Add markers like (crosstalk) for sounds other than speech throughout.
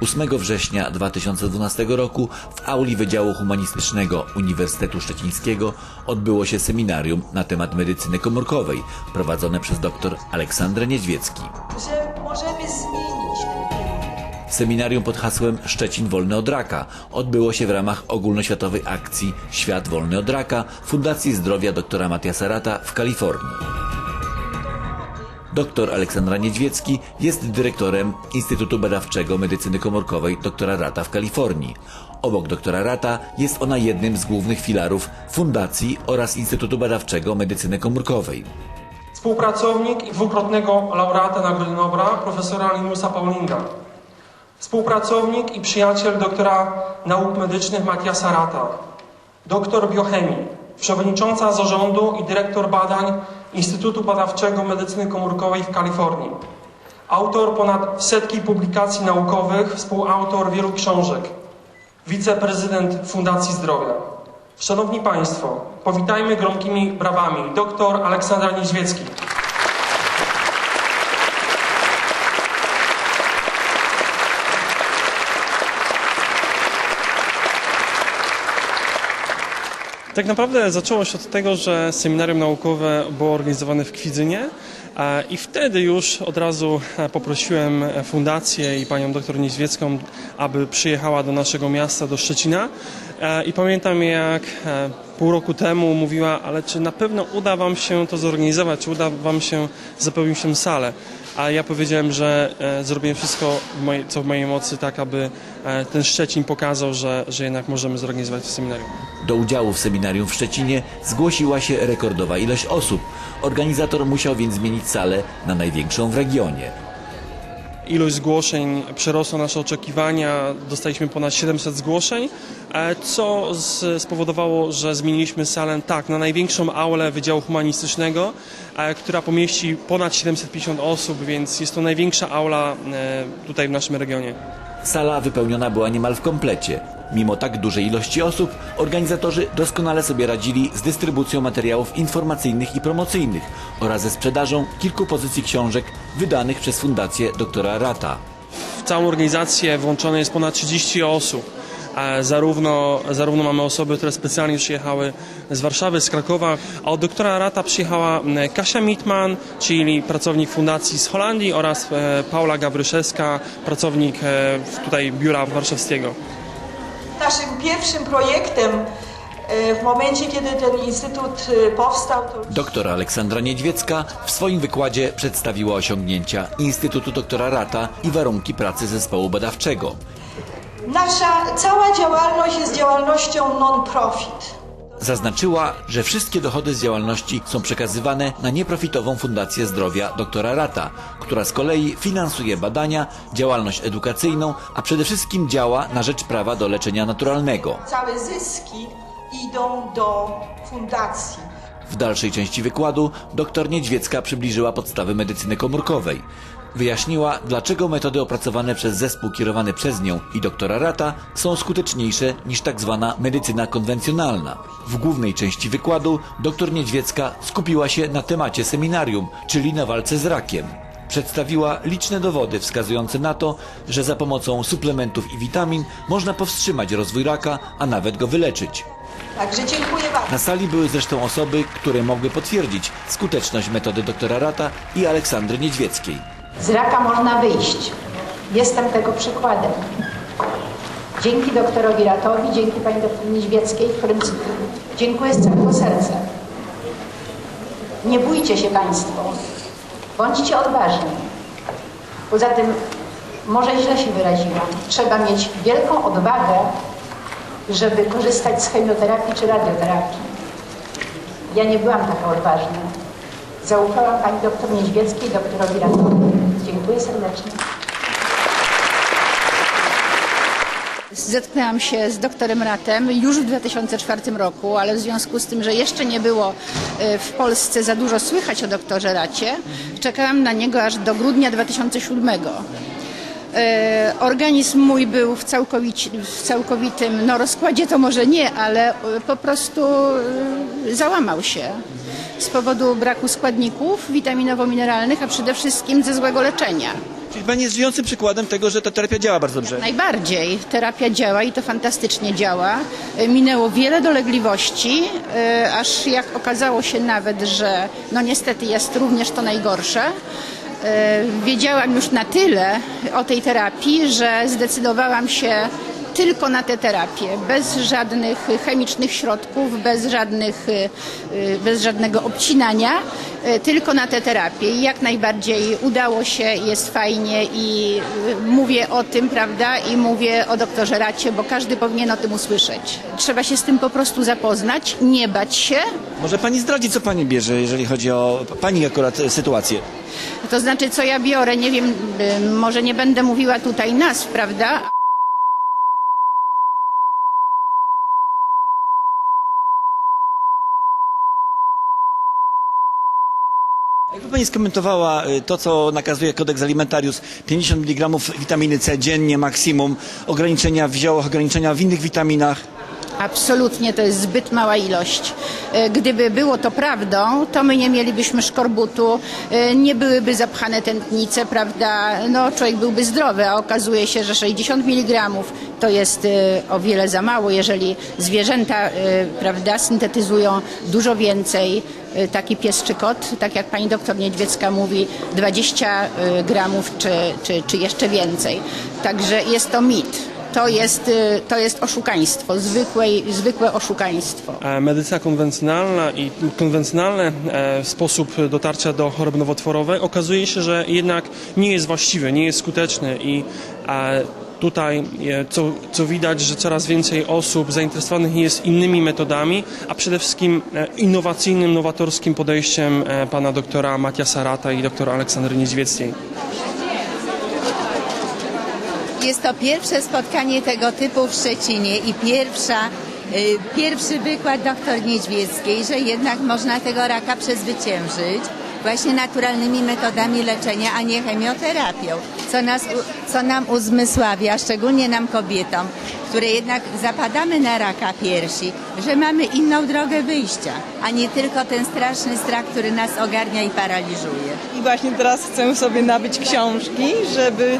8 września 2012 roku w auli Wydziału Humanistycznego Uniwersytetu Szczecińskiego odbyło się seminarium na temat medycyny komórkowej prowadzone przez dr Aleksandrę Niedźwiecki. że możemy zmienić. Seminarium pod hasłem Szczecin wolny od raka odbyło się w ramach ogólnoświatowej akcji Świat wolny od raka Fundacji Zdrowia dr Matiasa Rata w Kalifornii. Dr Aleksandra Niedźwiecki jest dyrektorem Instytutu Badawczego Medycyny Komórkowej dr Rata w Kalifornii. Obok doktora Rata jest ona jednym z głównych filarów Fundacji oraz Instytutu Badawczego Medycyny Komórkowej. Współpracownik i dwukrotnego laureata Nagrody Nobla profesora Linusa Paulinga. Współpracownik i przyjaciel doktora nauk medycznych Matiasa Rata. Doktor biochemii, przewodnicząca zarządu i dyrektor badań Instytutu Badawczego Medycyny Komórkowej w Kalifornii. Autor ponad setki publikacji naukowych, współautor wielu książek. Wiceprezydent Fundacji Zdrowia. Szanowni Państwo, powitajmy gromkimi brawami dr Aleksandra Niedźwiecki. Tak naprawdę zaczęło się od tego, że seminarium naukowe było organizowane w Kwidzynie e, i wtedy już od razu e, poprosiłem fundację i panią doktor Niedźwiecką, aby przyjechała do naszego miasta, do Szczecina E, i pamiętam jak e, pół roku temu mówiła, ale czy na pewno uda wam się to zorganizować, czy uda wam się zapełnić tę salę. A ja powiedziałem, że e, zrobię wszystko, co w mojej mocy, tak aby e, ten Szczecin pokazał, że, że jednak możemy zorganizować to seminarium. Do udziału w seminarium w Szczecinie zgłosiła się rekordowa ilość osób. Organizator musiał więc zmienić salę na największą w regionie. Ilość zgłoszeń przerosła nasze oczekiwania. Dostaliśmy ponad 700 zgłoszeń, e, co spowodowało, że zmieniliśmy salę tak na największą aulę Wydziału Humanistycznego, e, która pomieści ponad 750 osób, więc jest to największa aula e, tutaj w naszym regionie. Sala wypełniona była niemal w komplecie. Mimo tak dużej ilości osób, organizatorzy doskonale sobie radzili z dystrybucją materiałów informacyjnych i promocyjnych oraz ze sprzedażą kilku pozycji książek wydanych przez Fundację doktora Rata. W całą organizację włączone jest ponad 30 osób. E, Zarówno, zarówno mamy osoby, które specjalnie przyjechały z Warszawy, z Krakowa, a od doktora Rata przyjechała Kasia Mitman, czyli pracownik fundacji z Holandii oraz e, Paula Gawryszewska, pracownik e, tutaj biura warszawskiego. Naszym pierwszym projektem e, w momencie, kiedy ten instytut e, powstał, to Doktor Aleksandra Niedźwiecka w swoim wykładzie przedstawiła osiągnięcia Instytutu doktora Rata i warunki pracy zespołu badawczego. nasza cała działalność jest działalnością non-profit. Zaznaczyła, że wszystkie dochody z działalności są przekazywane na nieprofitową Fundację Zdrowia doktora Rata, która z kolei finansuje badania, działalność edukacyjną, a przede wszystkim działa na rzecz prawa do leczenia naturalnego. Całe zyski idą do fundacji. W dalszej części wykładu dr Niedźwiecka przybliżyła podstawy medycyny komórkowej. Wyjaśniła, dlaczego metody opracowane przez zespół kierowany przez nią i doktora Rata są skuteczniejsze niż tak zwana medycyna konwencjonalna. W głównej części wykładu dr Niedźwiecka skupiła się na temacie seminarium, czyli na walce z rakiem. Przedstawiła liczne dowody wskazujące na to, że za pomocą suplementów i witamin można powstrzymać rozwój raka, a nawet go wyleczyć. Także dziękuję bardzo. Na sali były zresztą osoby, które mogły potwierdzić skuteczność metody doktora Rata i Aleksandry Niedźwieckiej. Z raka można wyjść. Jestem tego przykładem. Dzięki doktorowi Ratowi, dzięki pani doktor Niedźwieckiej, którym dziękuję z całego serca. Nie bójcie się państwo. Bądźcie odważni. Poza tym, może źle się wyraziłam, trzeba mieć wielką odwagę, żeby korzystać z chemioterapii czy radioterapii. Ja nie byłam taka odważna. Zaufałam pani doktor Niedźwieckiej, doktorowi Ratowi. Dziękuję serdecznie. Zetknęłam się z doktorem Ratem już w 2004 roku, ale w związku z tym, że jeszcze nie było e, w Polsce za dużo słychać o doktorze Racie, czekałam na niego aż do grudnia 2007. E, Organizm mój był w, w całkowitym no, rozkładzie, to może nie, ale e, po prostu załamał się. Z powodu braku składników witaminowo-mineralnych, a przede wszystkim ze złego leczenia. Czyli pani jest żyjącym przykładem tego, że ta terapia działa bardzo dobrze. Najbardziej terapia działa i to fantastycznie działa. E, Minęło wiele dolegliwości, e, aż jak okazało się nawet, że no niestety jest również to najgorsze. E, Wiedziałam już na tyle o tej terapii, że zdecydowałam się tylko na tę terapię, bez żadnych chemicznych środków, bez, żadnych, e, e, bez żadnego obcinania, e, tylko na tę terapię. I jak najbardziej udało się, jest fajnie i mówię o tym, prawda, i mówię o doktorze Racie, bo każdy powinien o tym usłyszeć. Trzeba się z tym po prostu zapoznać, nie bać się, Może pani zdradzi, co pani bierze, jeżeli chodzi o pani akurat sytuację? to znaczy co ja biorę, nie wiem, y, może nie będę mówiła tutaj nazw, prawda, Jakby pani skomentowała y, to, co nakazuje kodeks alimentarius, 50 mg witaminy C dziennie maksimum, ograniczenia w ziołach, ograniczenia w innych witaminach. Absolutnie to jest zbyt mała ilość. E, Gdyby było to prawdą, to my nie mielibyśmy szkorbutu, e, nie byłyby zapchane tętnice, prawda? No, człowiek byłby zdrowy, a okazuje się, że 60 mg to jest e, o wiele za mało, jeżeli zwierzęta, prawda, syntetyzują dużo więcej. E, Taki pies czy kot, tak jak pani doktor Niedźwiecka mówi, 20 e, gramów czy, czy, czy jeszcze więcej. Także jest to mit. To jest, y, to jest oszukaństwo, zwykłe, zwykłe oszukaństwo. Medycyna konwencjonalna i konwencjonalny e, sposób dotarcia do choroby nowotworowej okazuje się, że jednak nie jest właściwy, nie jest skuteczny i tutaj e, co, co widać, że coraz więcej osób zainteresowanych jest innymi metodami, a przede wszystkim e, innowacyjnym, nowatorskim podejściem e, pana doktora Matiasa Rata i doktora Aleksandry Niedźwieckiej. Jest to pierwsze spotkanie tego typu w Szczecinie i pierwsza, y, pierwszy wykład doktor Niedźwieckiej, że jednak można tego raka przezwyciężyć właśnie naturalnymi metodami leczenia, a nie chemioterapią, co, nas, co nam uzmysławia, szczególnie nam kobietom, które jednak zapadamy na raka piersi, że mamy inną drogę wyjścia, a nie tylko ten straszny strach, który nas ogarnia i paraliżuje. I właśnie teraz chcę sobie nabyć książki, żeby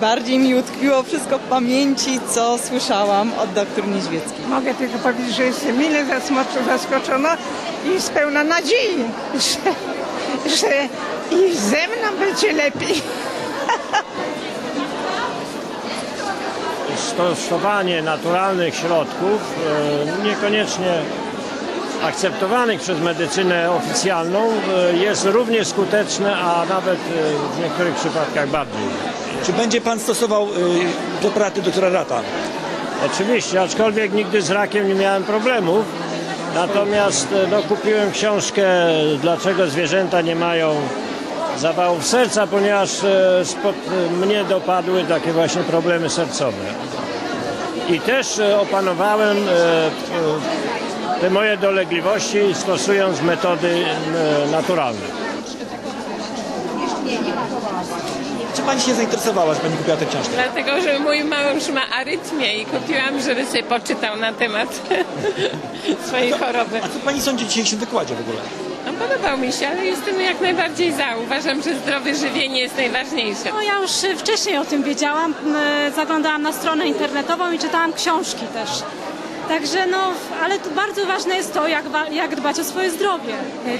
bardziej mi utkwiło wszystko w pamięci, co słyszałam od doktor Niedźwieckiej. Mogę tylko powiedzieć, że jestem mile zasmo- zaskoczona i spełna nadziei, że, że i ze mną będzie lepiej. stosowanie naturalnych środków, e, niekoniecznie akceptowanych przez medycynę oficjalną, e, jest równie skuteczne, a nawet w niektórych przypadkach bardziej. Czy będzie pan stosował y, preparaty doktora Rata? Oczywiście, aczkolwiek nigdy z rakiem nie miałem problemów. Natomiast e, no, kupiłem książkę Dlaczego zwierzęta nie mają zawałów serca, ponieważ e, spod, e, mnie dopadły takie właśnie problemy sercowe. I też opanowałem te moje dolegliwości stosując metody naturalne. Czy pani się zainteresowała, że pani kupiła tę książkę? Dlatego, że mój mąż ma arytmię i kupiłam, żeby sobie poczytał na temat (laughs) swojej choroby. A co pani sądzi o dzisiejszym wykładzie w ogóle? No, podobał mi się, ale jestem jak najbardziej za. Uważam, że zdrowe żywienie jest najważniejsze. No ja już y, wcześniej o tym wiedziałam, y, zaglądałam na stronę internetową i czytałam książki też. Także no, ale tu bardzo ważne jest to, jak, jak dbać o swoje zdrowie.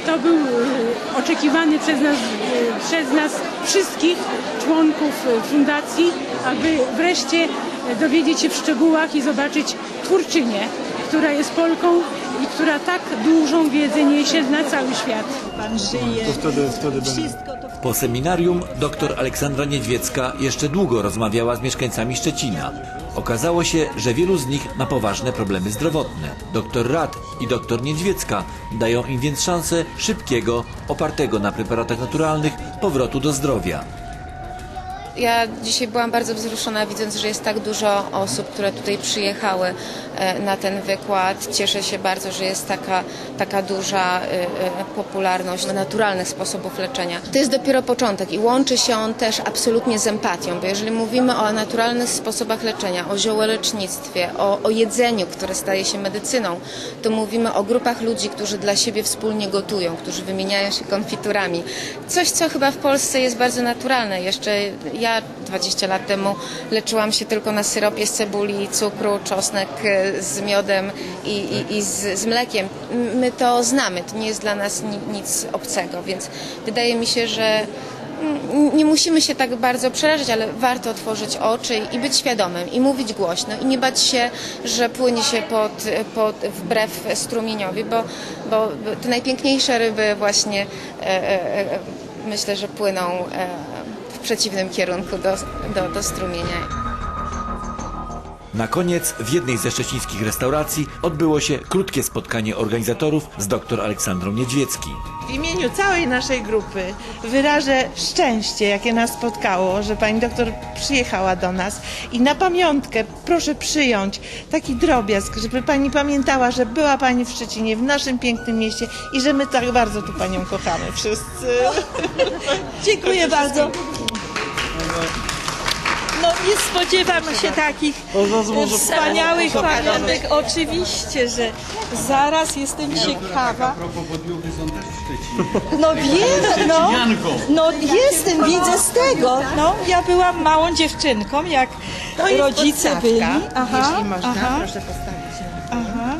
To był e, oczekiwany przez nas, e, przez nas wszystkich członków e, fundacji, aby wreszcie e, dowiedzieć się w szczegółach i zobaczyć twórczynię, która jest Polką i która tak dużą wiedzę niesie na cały świat. Pan żyje. Wszystko to Po seminarium dr Aleksandra Niedźwiecka jeszcze długo rozmawiała z mieszkańcami Szczecina. Okazało się, że wielu z nich ma poważne problemy zdrowotne. Dr Rad i dr Niedźwiecka dają im więc szansę szybkiego, opartego na preparatach naturalnych powrotu do zdrowia. Ja dzisiaj byłam bardzo wzruszona, widząc, że jest tak dużo osób, które tutaj przyjechały e, na ten wykład. Cieszę się bardzo, że jest taka, taka duża e, e, popularność naturalnych sposobów leczenia. To jest dopiero początek i łączy się on też absolutnie z empatią, bo jeżeli mówimy o naturalnych sposobach leczenia, o ziołolecznictwie, o, o jedzeniu, które staje się medycyną, to mówimy o grupach ludzi, którzy dla siebie wspólnie gotują, którzy wymieniają się konfiturami. Coś, co chyba w Polsce jest bardzo naturalne. Jeszcze ja 20 lat temu leczyłam się tylko na syropie z cebuli, cukru, czosnek e, z miodem i, i, i z, z mlekiem. My to znamy, to nie jest dla nas ni, nic obcego, więc wydaje mi się, że nie musimy się tak bardzo przerażać, ale warto otworzyć oczy i być świadomym i mówić głośno i nie bać się, że płynie się pod, pod, wbrew strumieniowi, bo, bo te najpiękniejsze ryby właśnie e, e, e, myślę, że płyną e, w przeciwnym kierunku do, do, do strumienia. Na koniec w jednej ze szczecińskich restauracji odbyło się krótkie spotkanie organizatorów z dr Aleksandrą Niedźwiecki. W imieniu całej naszej grupy wyrażę szczęście, jakie nas spotkało, że pani doktor przyjechała do nas i na pamiątkę proszę przyjąć taki drobiazg, żeby pani pamiętała, że była pani w Szczecinie, w naszym pięknym mieście i że my tak bardzo tu panią kochamy wszyscy. (laughs) Dziękuję bardzo. No nie spodziewam się takich wspaniałych pamiątek. Oczywiście, że zaraz jestem ciekawa. No wiem, no, no jestem, widzę z tego. No, ja byłam małą dziewczynką, jak rodzice byli. Aha, jeśli można, aha. proszę postawić. Aha.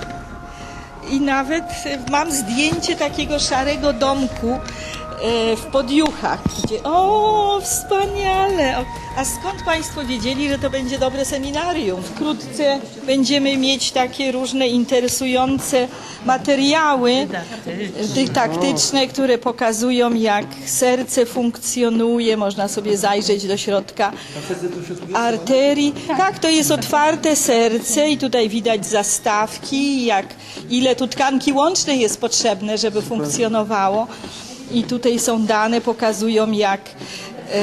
I nawet e, mam zdjęcie takiego szarego domku e, w Podjuchach, gdzie o, wspaniale! A skąd Państwo wiedzieli, że to będzie dobre seminarium? Wkrótce będziemy mieć takie różne interesujące materiały tych taktyczne, które pokazują, jak serce funkcjonuje. Można sobie zajrzeć do środka arterii. Tak, to jest otwarte serce i tutaj widać zastawki, jak ile tu tkanki łącznej jest potrzebne, żeby funkcjonowało. I tutaj są dane, pokazują jak e,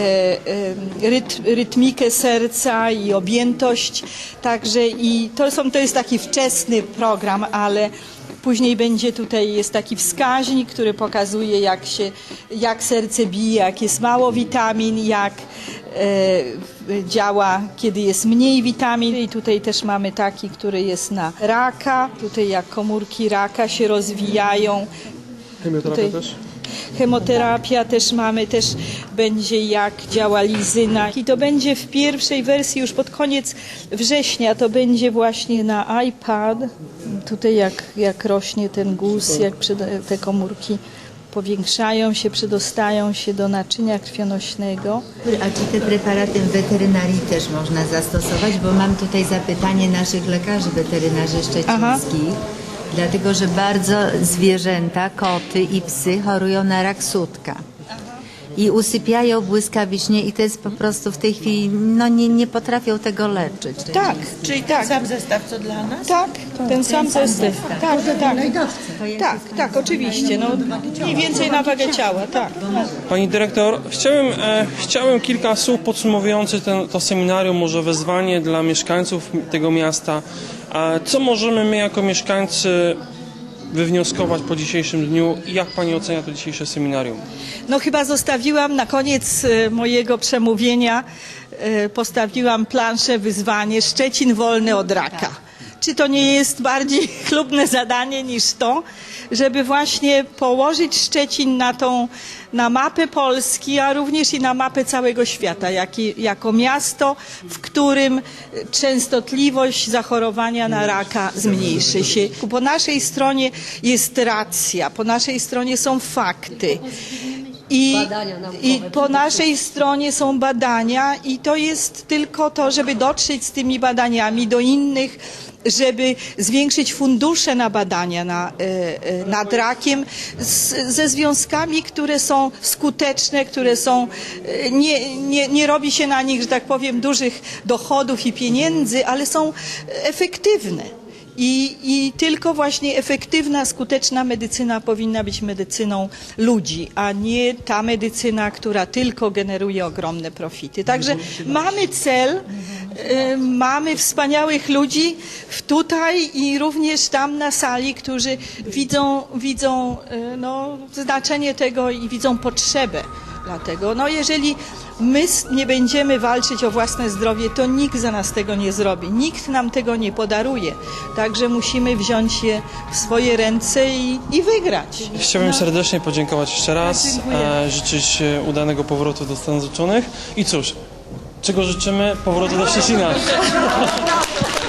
e, rytm, rytmikę serca i objętość. Także i to, są, to jest taki wczesny program, ale Później będzie tutaj jest taki wskaźnik, który pokazuje jak się, jak serce bije, jak jest mało witamin, jak e, działa, kiedy jest mniej witamin. I tutaj też mamy taki, który jest na raka. Tutaj jak komórki raka się rozwijają. Chemioterapia też? Chemoterapia też mamy, też będzie jak działa lizyna. I to będzie w pierwszej wersji już pod koniec września, to będzie właśnie na iPad. Tutaj jak, jak rośnie ten guz, jak te komórki powiększają się, przedostają się do naczynia krwionośnego. A czy te preparaty w weterynarii też można zastosować? Bo mam tutaj zapytanie naszych lekarzy weterynarzy szczecińskich. Dlatego, że bardzo zwierzęta, koty i psy chorują na rak sutka. I usypiają błyskawicznie i to jest po prostu w tej chwili, no nie, nie potrafią tego leczyć. Tak, czyli tak. Sam zestaw co dla nas? Tak, ten sam zestaw. Tak, tak. To jest Tak, tak, oczywiście. No, mniej więcej na wagę ciała, tak. Pani dyrektor, chciałem, e, chciałem kilka słów podsumowujących ten, to seminarium, może wezwanie dla mieszkańców tego miasta. E, co możemy my jako mieszkańcy wywnioskować po dzisiejszym dniu i jak Pani ocenia to dzisiejsze seminarium? No chyba zostawiłam na koniec e, mojego przemówienia, e, postawiłam planszę, wyzwanie Szczecin wolny od raka. Czy to nie jest bardziej (laughs) chlubne zadanie niż to, żeby właśnie położyć Szczecin na tą, na mapę Polski, a również i na mapę całego świata, jaki, jako miasto, w którym częstotliwość zachorowania na raka zmniejszy się. Po naszej stronie jest racja, po naszej stronie są fakty. I, I po naszej stronie są badania i to jest tylko to, żeby dotrzeć z tymi badaniami do innych, żeby zwiększyć fundusze na badania na, e, e, nad rakiem z, ze związkami, które są skuteczne, które są, e, nie, nie, nie robi się na nich, że tak powiem, dużych dochodów i pieniędzy, ale są efektywne. I, I tylko właśnie efektywna, skuteczna medycyna powinna być medycyną ludzi, a nie ta medycyna, która tylko generuje ogromne profity. Także mamy cel, y, mamy wspaniałych ludzi tutaj i również tam na sali, którzy widzą, widzą y, no, znaczenie tego i widzą potrzebę. Dlatego, no jeżeli my nie będziemy walczyć o własne zdrowie, to nikt za nas tego nie zrobi. Nikt nam tego nie podaruje. Także musimy wziąć je w swoje ręce i, i wygrać. Chciałbym No. serdecznie podziękować jeszcze raz, dziękuję. e, życzyć e, udanego powrotu do Stanów Zjednoczonych i cóż, czego życzymy? Powrotu do Szczecina. (laughs)